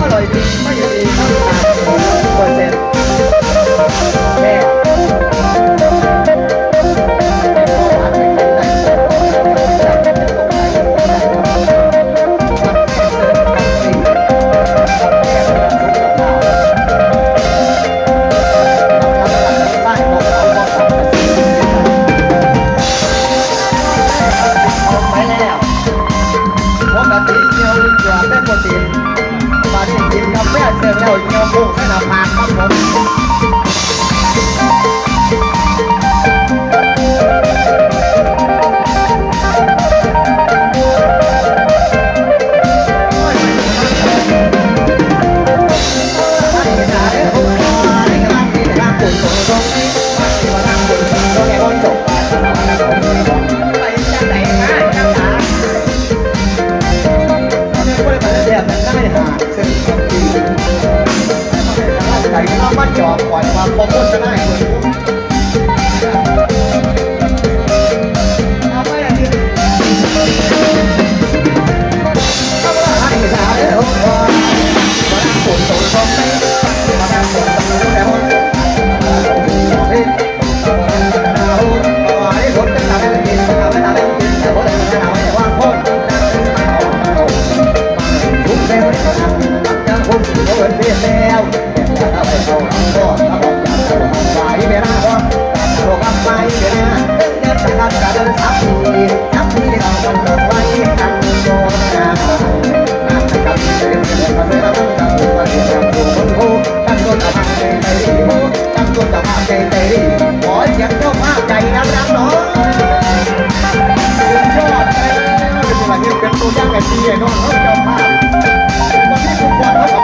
二楼一杯 เปิดเรียนแล้วแต่ถ้าไปเอาหลังก็ถ้าบอกอยากจะหันไปไม่ด้ก็โทกลับไปเดี๋ยนเดินทางการเดินทับทีทับทีใเราคนเลิกไว้ทันโดนนะนั่งกับเดินเดินมาเดินมาตั้งตัวมานรียนตั้งตัวคนโหตั้งตัวตาพังใใจดีโหตั้งตัวตาพังใจใจดีขอเสียงเจ้าภาพใจนะน้ำน้องยเป็นตัวอย่างตัวงแบบดีเนาะเจ้าภาพตั้ทุกคา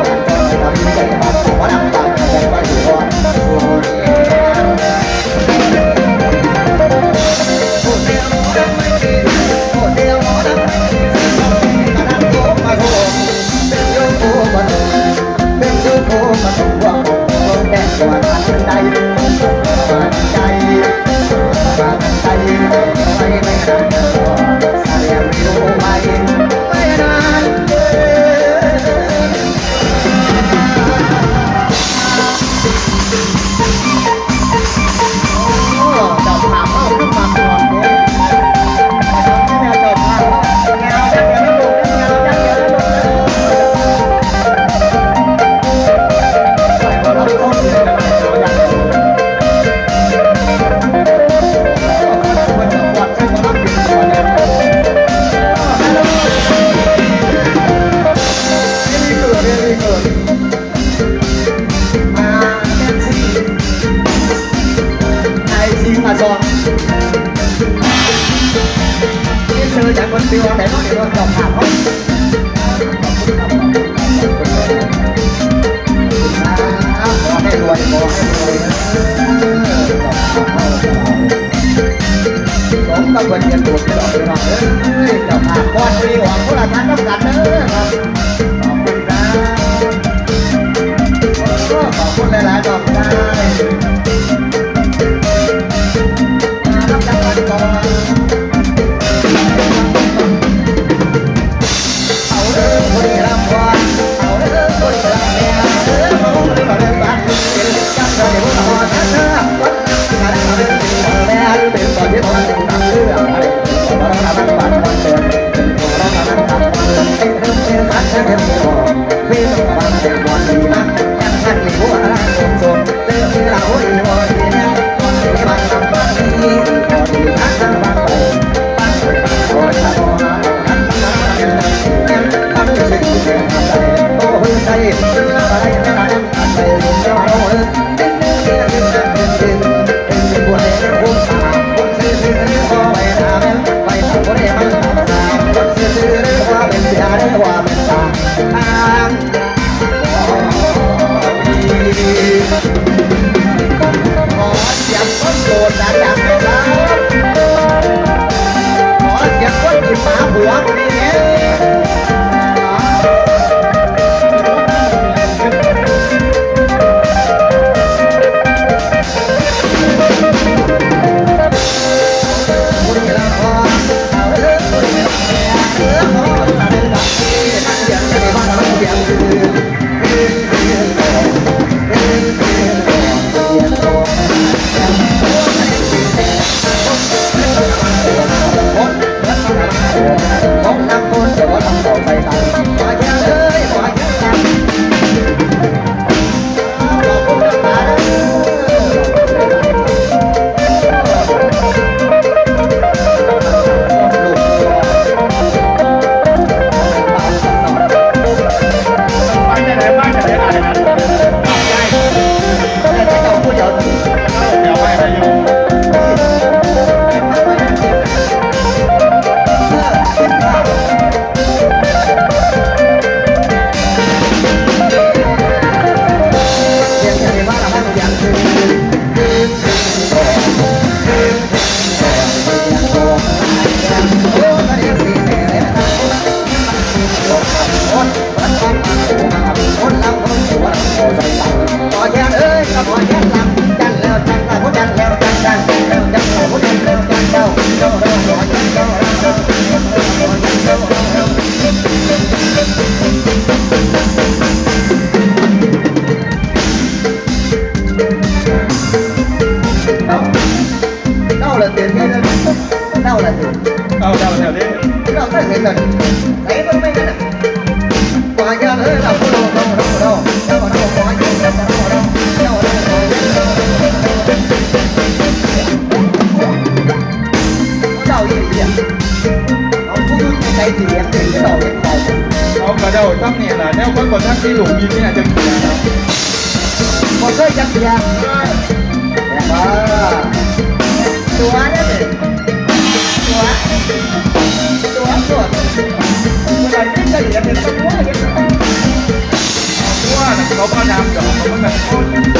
对呀，对呀，对呀。করে เดาตั้งเนี่ยนะแนวคนบนทักที่หลุมยิ้มเนี่ยจะมีนะบอกเลยจักเสียอต่ว่าตัวนั่นเองตัวตัวตัวเวลาที่จะเห็นเป็นตัวตัวนะเขาพยายามจะออกมาแบบ